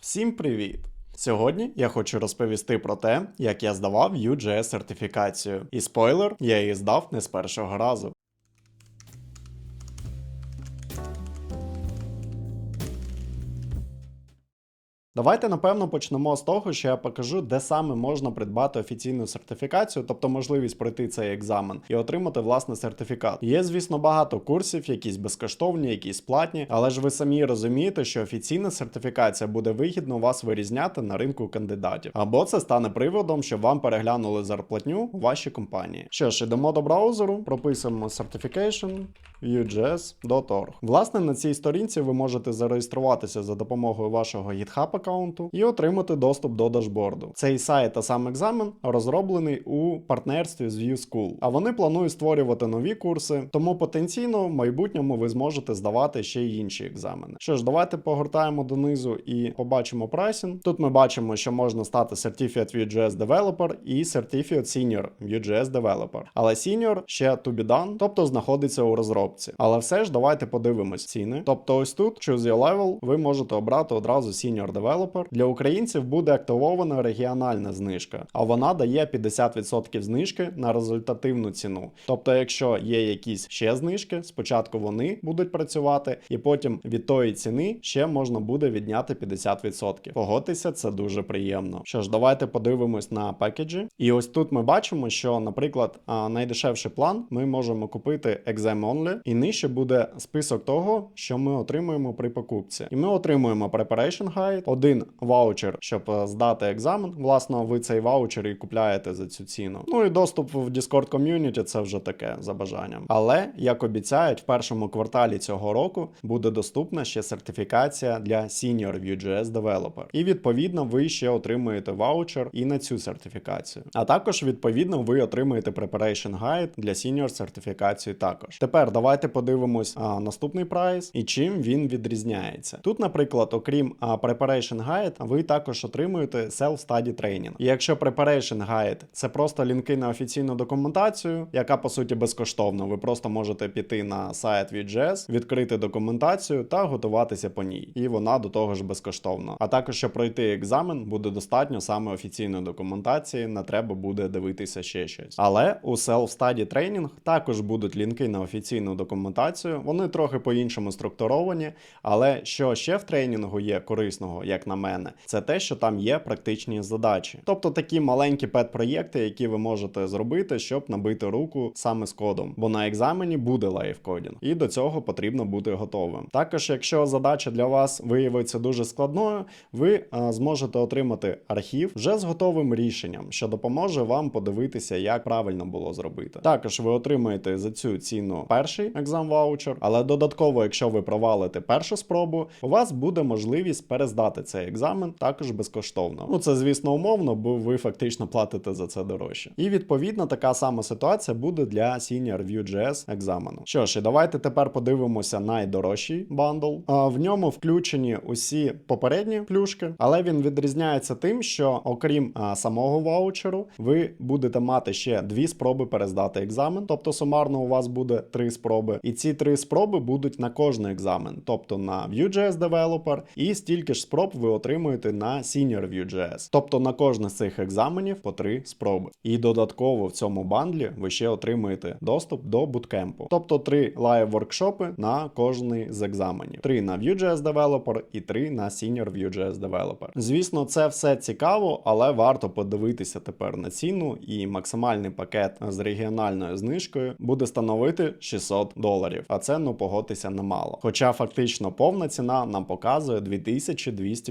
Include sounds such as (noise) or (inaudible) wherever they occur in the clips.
Всім привіт! Сьогодні я хочу розповісти про те, як я здавав UGS сертифікацію. І спойлер, я її здав не з першого разу. Давайте напевно почнемо з того, що я покажу, де саме можна придбати офіційну сертифікацію, тобто можливість пройти цей екзамен і отримати власне сертифікат. Є, звісно, багато курсів, якісь безкоштовні, якісь платні, але ж ви самі розумієте, що офіційна сертифікація буде вигідно вас вирізняти на ринку кандидатів, або це стане приводом, щоб вам переглянули зарплатню у вашій компанії. Що ж, ідемо до браузеру, прописуємо certification vue.js.org. Власне, на цій сторінці ви можете зареєструватися за допомогою вашого аккаунту і отримати доступ до дашборду. Цей сайт та сам екзамен розроблений у партнерстві з ViewSchool, а вони планують створювати нові курси, тому потенційно в майбутньому ви зможете здавати ще й інші екзамени. Що ж, давайте погортаємо донизу і побачимо прайсінг. Тут ми бачимо, що можна стати Certificate Vue.js Developer і Certificate Senior Vue.js Developer. Але Senior ще to be done, тобто знаходиться у розробці. Але все ж давайте подивимось ціни. Тобто, ось тут Choose Your Level ви можете обрати одразу Senior Developer. Для українців буде активована регіональна знижка, а вона дає 50% знижки на результативну ціну. Тобто, якщо є якісь ще знижки, спочатку вони будуть працювати, і потім від тої ціни ще можна буде відняти 50%. Погодьтеся, це дуже приємно. Що ж, давайте подивимось на пекеджі. І ось тут ми бачимо, що, наприклад, найдешевший план ми можемо купити Exam Only, і нижче буде список того, що ми отримуємо при покупці. І ми отримуємо Preparation Guide, один ваучер, щоб е, здати екзамен. Власне, ви цей ваучер і купляєте за цю ціну. Ну і доступ в Discord ком'юніті це вже таке за бажанням. Але як обіцяють, в першому кварталі цього року буде доступна ще сертифікація для Senior Vue.js Developer. І відповідно ви ще отримуєте ваучер і на цю сертифікацію. А також відповідно ви отримуєте Preparation Guide для Senior сертифікацію також. Тепер давайте подивимось а, наступний прайс і чим він відрізняється. Тут, наприклад, окрім а, Preparation Guide, ви також отримуєте Self-Study Training. І якщо Preparation Guide це просто лінки на офіційну документацію, яка по суті безкоштовна, ви просто можете піти на сайт VJS, відкрити документацію та готуватися по ній. І вона до того ж безкоштовна. А також, щоб пройти екзамен, буде достатньо саме офіційної документації, не треба буде дивитися ще щось. Але у Self-Study Training також будуть лінки на офіційну документацію. Вони трохи по-іншому структуровані, але що ще в тренінгу є корисного, як на мене, це те, що там є практичні задачі. Тобто такі маленькі пет-проєкти, які ви можете зробити, щоб набити руку саме з кодом. Бо на екзамені буде лайфкодінг, і до цього потрібно бути готовим. Також, якщо задача для вас виявиться дуже складною, ви а, зможете отримати архів вже з готовим рішенням, що допоможе вам подивитися, як правильно було зробити. Також ви отримаєте за цю ціну перший екзам ваучер, але додатково, якщо ви провалите першу спробу, у вас буде можливість перездати цей екзамен також безкоштовно. Ну це звісно умовно, бо ви фактично платите за це дорожче. І відповідно така сама ситуація буде для Senior Vue.js екзамену. Що ж, і давайте тепер подивимося найдорожчий бандл. А, В ньому включені усі попередні плюшки, але він відрізняється тим, що окрім а, самого ваучеру, ви будете мати ще дві спроби перездати екзамен. Тобто сумарно у вас буде три спроби, і ці три спроби будуть на кожний екзамен, тобто на Vue.js Developer, і стільки ж спроб ви отримуєте на Senior Vue.js. Тобто на кожне з цих екзаменів по три спроби. І додатково в цьому бандлі ви ще отримуєте доступ до буткемпу. Тобто три лайв воркшопи на кожний з екзаменів: три на Vue.js Developer і три на Senior Vue.js Developer. Звісно, це все цікаво, але варто подивитися тепер на ціну, і максимальний пакет з регіональною знижкою буде становити 600 доларів. А це ну погодьтеся немало. Хоча фактично повна ціна нам показує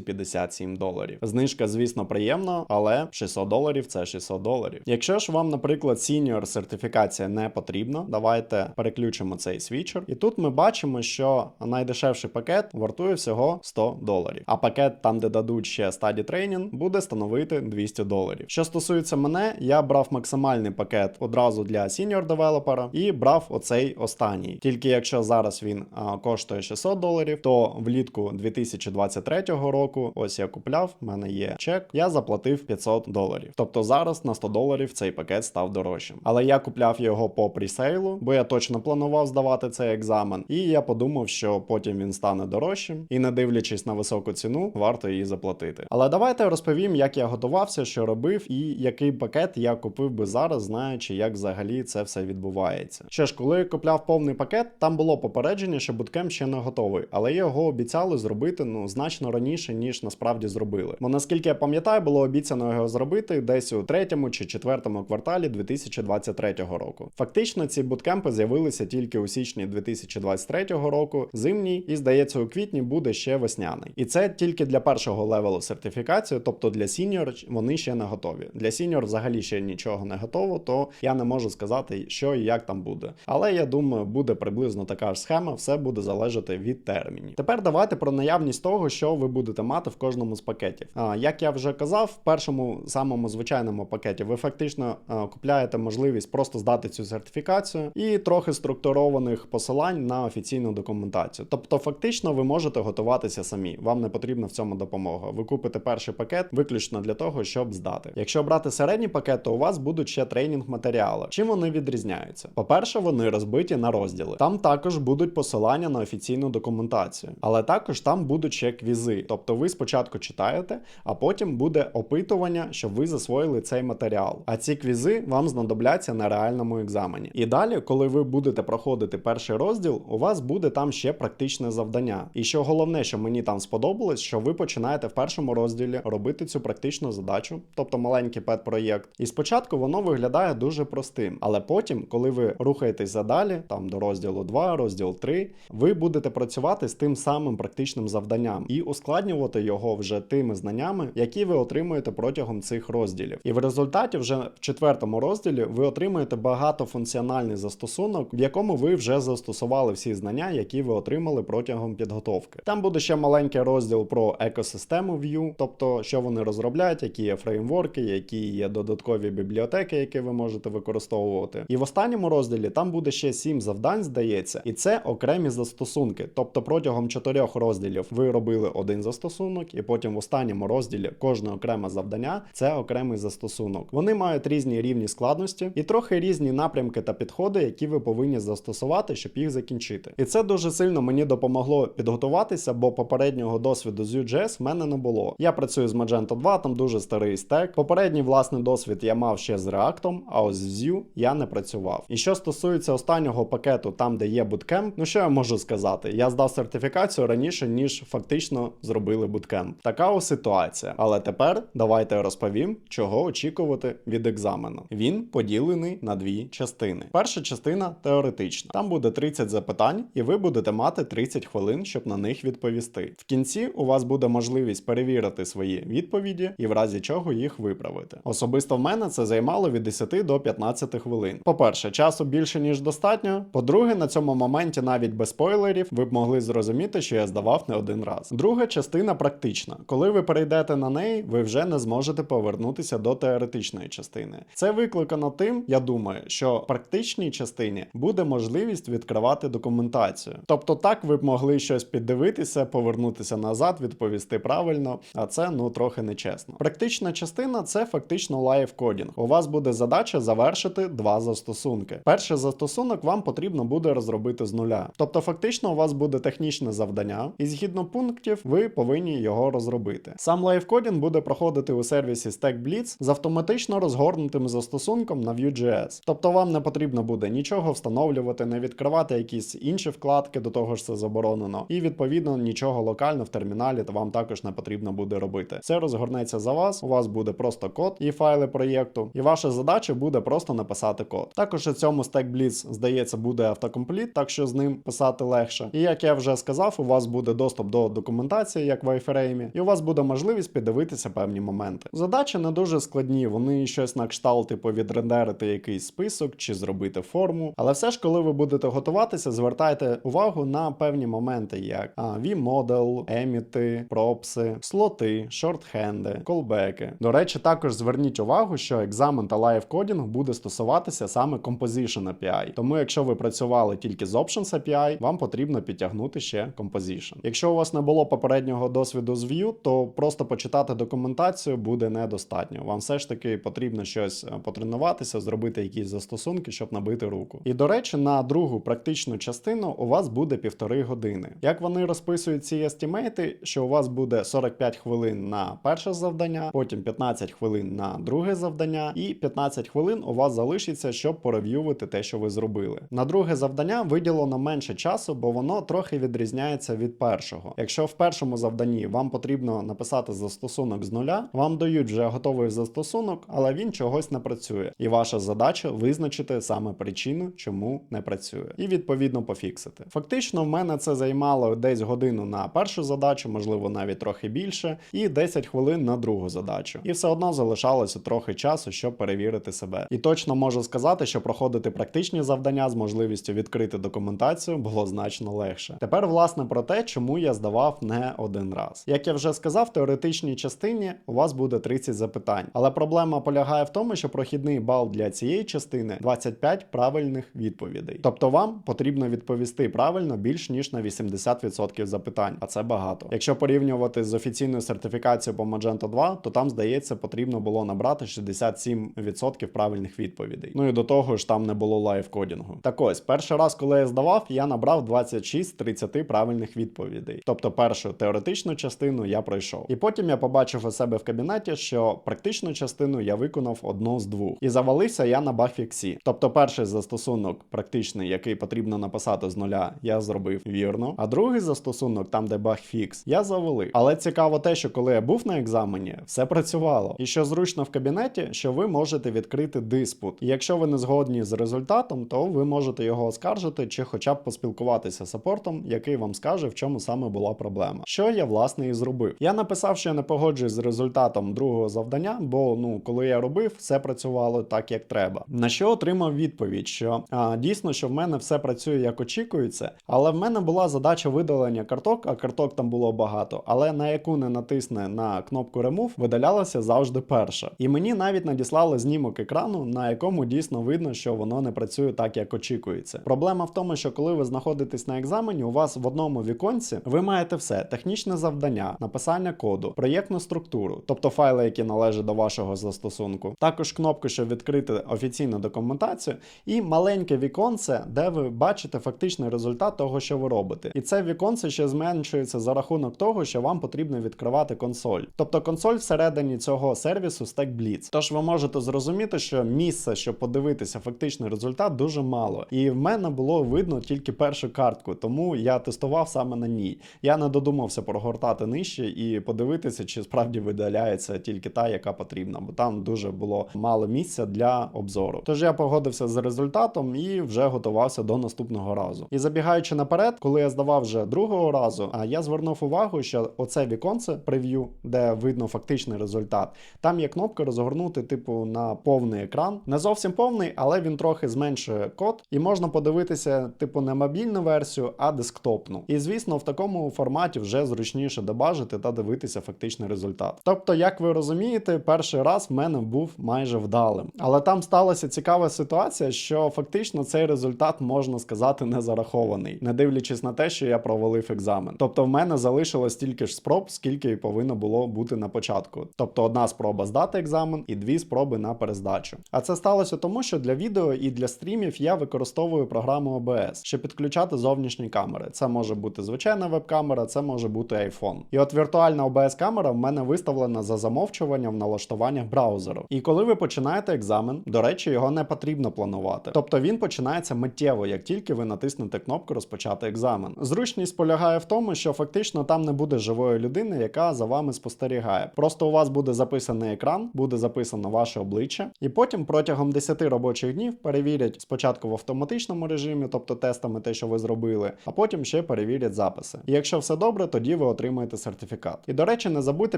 2257 доларів. Знижка, звісно, приємна, але 600 доларів це 600 доларів. Якщо ж вам, наприклад, senior сертифікація не потрібна, давайте переключимо цей свічер. І тут ми бачимо, що найдешевший пакет вартує всього 100 доларів. А пакет, там, де дадуть ще Study Training, буде становити 200 доларів. Що стосується мене, я брав максимальний пакет одразу для senior девелопера і брав оцей останній. Тільки якщо зараз він а, коштує 600 доларів, то влітку 2023 року року. Ось я купляв, в мене є чек. Я заплатив 500 доларів. Тобто зараз на 100 доларів цей пакет став дорожчим. Але я купляв його по пресейлу, бо я точно планував здавати цей екзамен. І я подумав, що потім він стане дорожчим, і не дивлячись на високу ціну, варто її заплатити. Але давайте розповім, як я готувався, що робив, і який пакет я купив би зараз, знаючи, як взагалі це все відбувається. Що ж, коли купляв повний пакет, там було попередження, що буткемп ще не готовий, але його обіцяли зробити ну значно раніше, ніж насправді зробили. Бо наскільки я пам'ятаю, було обіцяно його зробити десь у третьому чи четвертому кварталі 2023 року. Фактично, ці буткемпи з'явилися тільки у січні 2023 року, зимній, і здається, у квітні буде ще весняний. І це тільки для першого левелу сертифікації, тобто для сіньор вони ще не готові. Для сіньор взагалі ще нічого не готово, то я не можу сказати, що і як там буде. Але я думаю, буде приблизно така ж схема, все буде залежати від термінів. Тепер давайте про наявність того, що ви будете мати в кожному з пакетів. Як я вже казав, в першому самому звичайному пакеті ви фактично купляєте можливість просто здати цю сертифікацію і трохи структурованих посилань на офіційну документацію. Тобто, фактично, ви можете готуватися самі. Вам не потрібна в цьому допомога. Ви купите перший пакет виключно для того, щоб здати. Якщо брати середній пакет, то у вас будуть ще тренінг матеріали. Чим вони відрізняються? По-перше, вони розбиті на розділи. Там також будуть посилання на офіційну документацію, але також там будуть ще квізи. Тобто ви спочатку читаєте, а потім буде опитування, щоб ви засвоїли цей матеріал. А ці квізи вам знадобляться на реальному екзамені. І далі, коли ви будете проходити перший розділ, у вас буде там ще практичне завдання. І що головне, що мені там сподобалось, що ви починаєте в першому розділі робити цю практичну задачу, тобто маленький пет-проєкт. І спочатку воно виглядає дуже простим, але потім, коли ви рухаєтеся далі, там до розділу 2, розділ 3, ви будете працювати з тим самим практичним завданням і ускладнювати його вже тими знаннями, які ви отримуєте протягом цих розділів. І в результаті, вже в четвертому розділі, ви отримуєте багатофункціональний застосунок, в якому ви вже застосували всі знання, які ви отримали протягом підготовки. Там буде ще маленький розділ про екосистему Vue, тобто що вони розробляють, які є фреймворки, які є додаткові бібліотеки, які ви можете використовувати. І в останньому розділі там буде ще сім завдань, здається, і це окремі застосунки. Тобто протягом чотирьох розділів ви робили один застосунок, і потім в останньому розділі кожне окреме завдання це окремий застосунок. Вони мають різні рівні складності і трохи різні напрямки та підходи, які ви повинні застосувати, щоб їх закінчити. І це дуже сильно мені допомогло підготуватися, бо попереднього досвіду з Vue.js в мене не було. Я працюю з Magento 2, там дуже старий стек. Попередній власний досвід я мав ще з React, а ось з Vue я не працював. І що стосується останнього пакету, там де є Bootcamp, ну що я можу сказати? Я здав сертифікацію раніше, ніж фактично зробили Bootcamp. Така ось ситуація. Але тепер давайте розповім, чого очікувати від екзамену. Він поділений на дві частини. Перша частина теоретична. Там буде 30 запитань, і ви будете мати 30 хвилин, щоб на них відповісти. В кінці у вас буде можливість перевірити свої відповіді і в разі чого їх виправити. Особисто в мене це займало від 10 до 15 хвилин. По-перше, часу більше ніж достатньо. По-друге, на цьому моменті навіть без спойлерів ви б могли зрозуміти, що я здавав не один раз. Друга частина практична. Коли ви перейдете на неї, ви вже не зможете повернутися до теоретичної частини. Це викликано тим, я думаю, що в практичній частині буде можливість відкривати документацію. Тобто, так ви б могли щось піддивитися, повернутися назад, відповісти правильно, а це ну трохи нечесно. Практична частина це фактично лайв-кодінг. У вас буде задача завершити два застосунки. Перший застосунок вам потрібно буде розробити з нуля. Тобто, фактично, у вас буде технічне завдання, і згідно пунктів, ви повинні його розробити. Сам лайв-кодінг буде проходити у сервісі StackBlitz з автоматично розгорнутим застосунком на Vue.js. Тобто вам не потрібно буде нічого встановлювати, не відкривати якісь інші вкладки, до того ж це заборонено. І відповідно нічого локально в терміналі то вам також не потрібно буде робити. Все розгорнеться за вас. У вас буде просто код і файли проєкту, і ваша задача буде просто написати код. Також у цьому StackBlitz, здається, буде автокомпліт, так що з ним писати легше. І як я вже сказав, у вас буде доступ до документації, як в iFrame, і у вас буде можливість піддивитися певні моменти. Задачі не дуже складні, вони щось на кшталт, типу відрендерити якийсь список чи зробити форму. Але все ж, коли ви будете готуватися, звертайте увагу на певні моменти, як V-модел, еміти, пропси, слоти, шортхенди, колбеки. До речі, також зверніть увагу, що екзамен та лайв-кодінг буде стосуватися саме Composition API. Тому, якщо ви працювали тільки з Options API, вам потрібно підтягнути ще Composition. Якщо у вас не було попереднього досвіду з Vue, то просто почитати документацію буде недостатньо. Вам все ж таки потрібно щось е, потренуватися, зробити якісь застосунки, щоб набити руку. І до речі, на другу практичну частину у вас буде півтори години. Як вони розписують ці естімейти, що у вас буде 45 хвилин на перше завдання, потім 15 хвилин на друге завдання, і 15 хвилин у вас залишиться, щоб порев'ювати те, що ви зробили. На друге завдання виділено менше часу, бо воно трохи відрізняється від першого. Якщо в першому завданні вам потрібно написати застосунок з нуля, вам дають вже готовий застосунок, але він чогось не працює. І ваша задача визначити саме причину, чому не працює, і відповідно пофіксити. Фактично, в мене це займало десь годину на першу задачу, можливо, навіть трохи більше, і 10 хвилин на другу задачу. І все одно залишалося трохи часу, щоб перевірити себе. І точно можу сказати, що проходити практичні завдання з можливістю відкрити документацію було значно легше. Тепер, власне, про те, чому я здавав не один раз. Як я вже сказав, в теоретичній частині у вас буде 30 запитань, але проблема полягає в тому, що прохідний бал для цієї частини 25 правильних відповідей. Тобто вам потрібно відповісти правильно більш ніж на 80% запитань, а це багато. Якщо порівнювати з офіційною сертифікацією по Magento 2, то там здається потрібно було набрати 67% правильних відповідей. Ну і до того ж там не було лайв-кодінгу. Так ось, перший раз, коли я здавав, я набрав 26 з 30 правильних відповідей. Тобто першу теоретичну частину я пройшов. І потім я побачив у себе в кабінеті, що практичну частину я виконав одну з двох. І завалився я на багфіксі. Тобто перший застосунок практичний, який потрібно написати з нуля, я зробив вірно. А другий застосунок, там де багфікс, я завалив. Але цікаво те, що коли я був на екзамені, все працювало. І що зручно в кабінеті, що ви можете відкрити диспут. І якщо ви не згодні з результатом, то ви можете його оскаржити чи хоча б поспілкуватися з саппортом, який вам скаже, в чому саме була проблема. Що я власне і зробив. Я написав, що я не погоджуюсь з результатом другого завдання, бо ну коли я робив, все працювало так, як треба. На що отримав відповідь, що а, дійсно, що в мене все працює як очікується, але в мене була задача видалення карток, а карток там було багато. Але на яку не натисне на кнопку Remove, видалялася завжди перша. І мені навіть надіслали знімок екрану, на якому дійсно видно, що воно не працює так, як очікується. Проблема в тому, що коли ви знаходитесь на екзамені, у вас в одному віконці ви маєте все: технічне завдання, написання коду, проєктну структуру, тобто файли, які належать до вашого застосунку, також кнопку, щоб відкрити офіційну документацію, і маленьке віконце, де ви бачите фактичний результат того, що ви робите. І це віконце ще зменшується за рахунок того, що вам потрібно відкривати консоль. Тобто консоль всередині цього сервісу StackBlitz. Тож ви можете зрозуміти, що місце, щоб подивитися фактичний результат, дуже мало. І в мене було видно тільки першу картку, тому я тестував саме на ній. Я не додумався прогортати нижче і подивитися, чи справді видаляється тільки та, яка потрібна, бо там дуже було мало місця для обзору. Тож я погодився з результатом і вже готувався до наступного разу. І забігаючи наперед, коли я здавав вже другого разу, а я звернув увагу, що оце віконце прев'ю, де видно фактичний результат, там є кнопка розгорнути, типу, на повний екран. Не зовсім повний, але він трохи зменшує код, і можна подивитися, типу, не мобільну версію, а десктопну. І звісно, в такому форматі вже зручніше дебажити та дивитися фактичний результат. Тобто, як ви розумієте, перший раз в мене був майже вдалим. Але там сталася цікава ситуація, що фактично цей результат можна сказати не зарахований, не дивлячись на те, що я провалив екзамен. Тобто, в мене залишилось стільки ж спроб, скільки і повинно було бути на початку. Тобто, одна спроба здати екзамен і дві спроби на перездачу. А це сталося тому, що для відео і для стрімів я використовую програму OBS, щоб підключати зовнішні камери. Це може бути звичайна веб-камера, це може бути iPhone. І от віртуальна OBS камера в мене виставлена за замовчуванням в налаштуваннях браузеру. І коли ви починаєте екзамен, до речі, його не потрібно планувати. Тобто він починається миттєво, як тільки ви натиснете кнопку розпочати екзамен. Зручність полягає в тому, що фактично там не буде живої людини, яка за вами спостерігає. Просто у вас буде записаний екран, буде записано ваше обличчя, і потім протягом 10 робочих днів перевірять спочатку в автоматичному режимі, тобто тестами те, що ви зробили, а потім ще перевірять записи. І якщо все добре, тоді ви отримаєте сертифікат. І до речі, не забудьте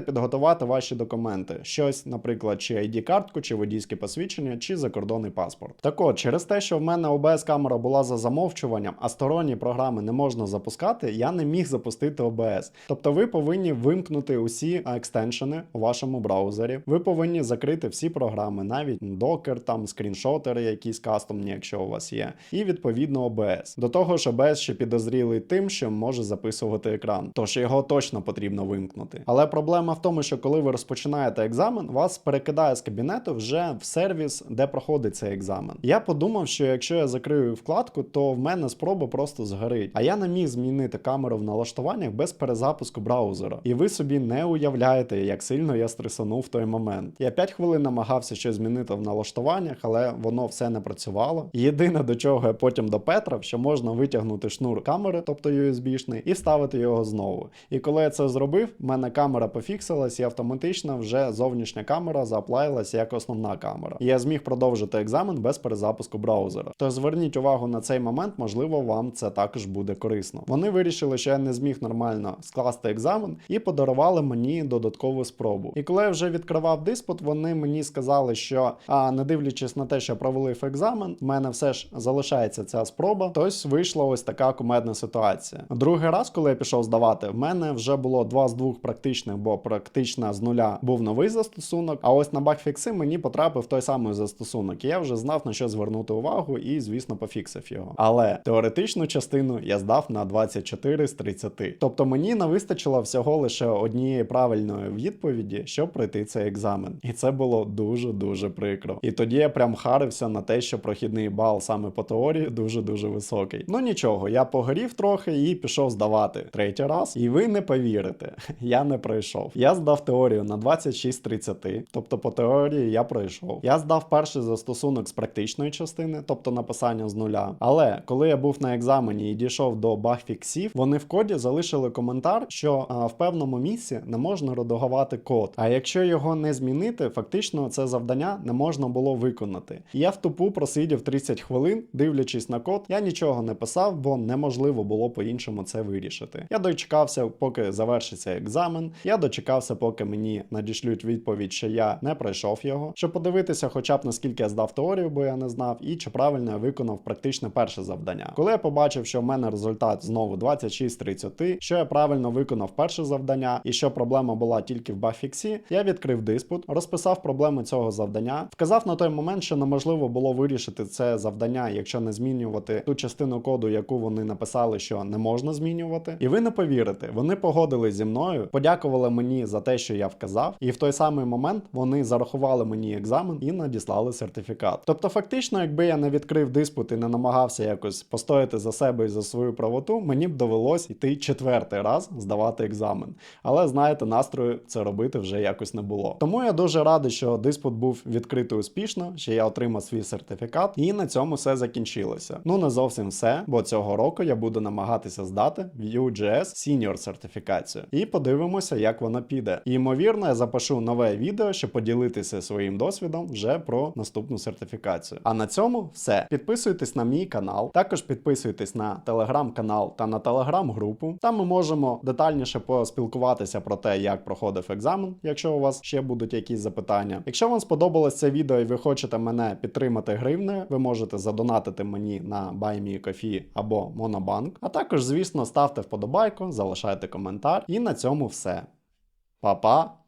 підготувати ваші документи: щось, наприклад, чи ID-картку, чи водійське посвідчення, чи закордонний паспорт. Так от, через те, що в мене OBS камера була за замовчуванням, а сторонні програми не можна запускати, я не міг запустити OBS. Тобто ви повинні вимкнути усі екстеншени у вашому браузері. Ви повинні закрити всі програми, навіть Docker, там скріншотери, якісь кастомні, якщо у вас є, і відповідно OBS. До того ж, OBS ще підозрілий тим, що може записувати екран. Тож його точно потрібно вимкнути. Але проблема в тому, що коли ви розпочинаєте екзамен, вас перекидає з кабінету вже в сервіс, де проходить цей екзамен. Я подумав, що якщо я закрию вкладку, то в мене спроба просто згорить. А я не міг змінити камеру в налаштуваннях без перезапуску браузера. І ви собі не уявляєте, як сильно я стресанув в той момент. Я 5 хвилин намагався щось змінити в налаштуваннях, але воно все не працювало. Єдине до чого я потім допетрав, що можна витягнути шнур камери, тобто USB-шний, і вставити його знову. І коли я це зробив, в мене камера пофіксилась і автоматично вже зовнішня камера зааплаїлась як основна камера. І я зміг продовжити екзамен без перезапуску браузера. Тож зверніть увагу на цей момент, можливо, вам це також буде корисно. Вони вирішили, що я не зміг нормально скласти екзамен і подарували мені додаткову спробу. І коли я вже відкривав диспут, вони мені сказали, що а не дивлячись на те, що провалив екзамен, в мене все ж залишається ця спроба. Тось вийшла ось така кумедна ситуація. Другий раз, коли я пішов здавати, в мене вже було два з двох практичних, бо практично з нуля був новий застосунок. А ось на багфікси мені потрапив той самий застосунок. І я вже знав на що звернути увагу і, звісно, пофіксив його. Але теоретичну частину я здав на 24 з 30. Тобто мені не вистачило всього лише однієї правильної відповіді, щоб пройти цей екзамен. І це було дуже дуже прикро. І тоді я прям харився на те, що прохідний бал саме по теорії дуже дуже високий. Ну нічого, я погорів трохи і пішов здавати третій раз. І ви не повірите, (laughs) я не пройшов. Я здав теорію на 26 з 30, тобто по теорії я пройшов. Я здав перший застосунок з практичної частини, тобто написання з нуля. Але коли я був на екзамені і дійшов до багфіксів, вони в коді залишили коментар, що а, в певному місці не можна редагувати код. А якщо його не змінити, фактично це завдання не можна було виконати. Я в тупу просидів 30 хвилин, дивлячись на код, я нічого не писав, бо неможливо було по-іншому це вирішити. Я дочекався, поки завершиться екзамен. Я дочекався, поки мені надішлють відповідь, що я не пройшов його, щоб подивитися, хоча б наскільки я здав теорію, бо я не знав, і чи правильно я виконав практичне перше завдання. Коли я побачив, що в мене результат знову 26 з 30, що я правильно виконав перше завдання, і що проблема була тільки в багфіксі, я відкрив диспут, розписав проблему цього завдання, вказав на той момент, що неможливо було вирішити це завдання, якщо не змінювати ту частину коду, яку вони написали, що не можна змінювати. І ви не повірите, вони погодились зі мною, подякували мені за те, що я вказав, і в той самий момент вони зарахували мені екзамен і надіслали сертифікат. Тобто, фактично, якби я не відкрив диспут і не намагався якось постояти за себе і за свою правоту, мені б довелось йти четвертий раз здавати екзамен. Але знаєте, настрою це робити вже якось не було. Тому я дуже радий, що диспут був відкритий успішно, що я отримав свій сертифікат, і на цьому все закінчилося. Ну не зовсім все, бо цього року я буду намагатися здати Vue.js Senior сертифікацію. І подивимося, як вона піде. І ймовірно, я запишу нове відео, щоб поділитися своїм досвідом вже про наступну сертифікацію. А на цьому все. Підписуйтесь на мій канал, також підписуйтесь на телеграм-канал та на телеграм-групу. Там ми можемо детальніше поспілкуватися про те, як проходив екзамен, якщо у вас ще будуть якісь запитання. Якщо вам сподобалось це відео і ви хочете мене підтримати гривнею, ви можете задонатити мені на BuyMeCoffee або Monobank. А також, звісно, ставте вподобайку, залишайте коментар. І на цьому все. Па-па!